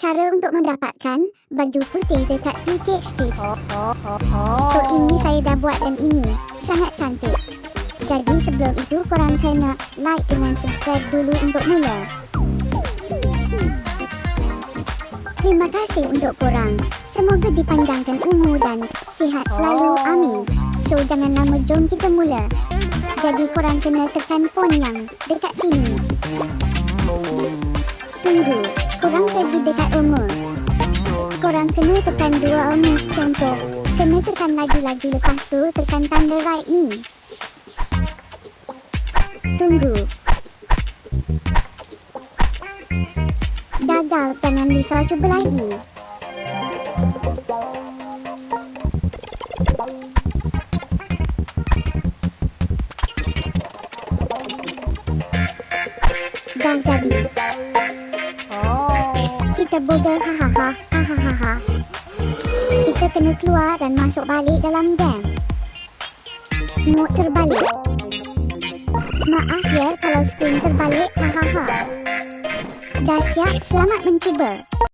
Cara untuk mendapatkan baju putih dekat PK. So ini saya dah buat dan ini sangat cantik. Jadi sebelum itu korang kena like dengan subscribe dulu untuk mula. Terima kasih untuk korang. Semoga dipanjangkan umur dan sihat selalu. Amin. So jangan lama jom kita mula. Jadi korang kena tekan phone yang dekat sini. Tunggu. Korang pergi dekat kena tekan dua move contoh. Kena tekan lagi-lagi lepas tu tekan tanda right ni. Tunggu. Gagal, jangan risau cuba lagi. Dah jadi. Kita bodoh hahaha hahaha. Kita kena keluar dan masuk balik dalam game. Mode terbalik. Maaf ya kalau screen terbalik hahaha. Dah siap, selamat mencuba.